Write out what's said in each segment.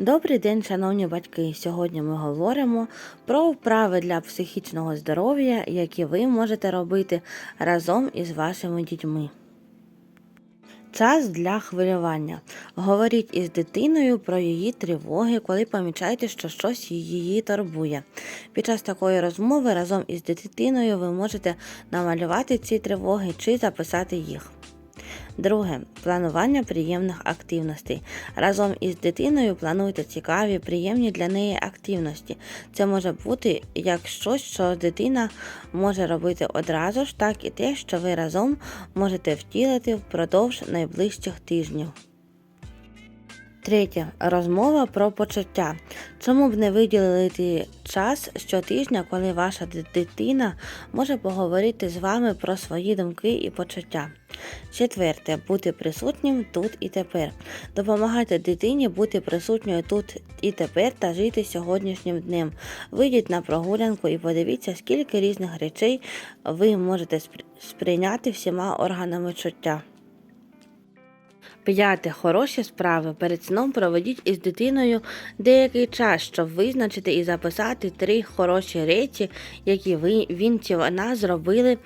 Добрий день, шановні батьки! Сьогодні ми говоримо про вправи для психічного здоров'я, які ви можете робити разом із вашими дітьми. Час для хвилювання. Говоріть із дитиною про її тривоги, коли помічаєте, що щось її турбує. Під час такої розмови разом із дитиною ви можете намалювати ці тривоги чи записати їх. Друге планування приємних активностей. Разом із дитиною плануйте цікаві, приємні для неї активності. Це може бути як щось, що дитина може робити одразу ж, так і те, що ви разом можете втілити впродовж найближчих тижнів. Третє. Розмова про почуття. Чому б не виділити час щотижня, коли ваша дитина може поговорити з вами про свої думки і почуття? Четверте. Бути присутнім тут і тепер. Допомагайте дитині бути присутньою тут і тепер та жити сьогоднішнім днем. Вийдіть на прогулянку і подивіться, скільки різних речей ви можете сприйняти всіма органами чуття. П'яте. Хороші справи. Перед сном проведіть із дитиною деякий час, щоб визначити і записати три хороші речі, які ви, він чи вона зробили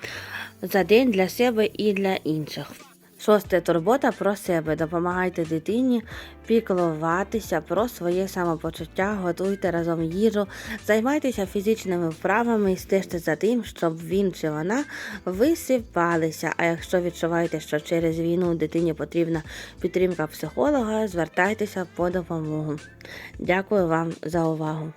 за день для себе і для інших. Шосте турбота про себе. Допомагайте дитині піклуватися про своє самопочуття, готуйте разом їжу, займайтеся фізичними вправами і стежте за тим, щоб він чи вона висипалися. А якщо відчуваєте, що через війну дитині потрібна підтримка психолога, звертайтеся по допомогу. Дякую вам за увагу.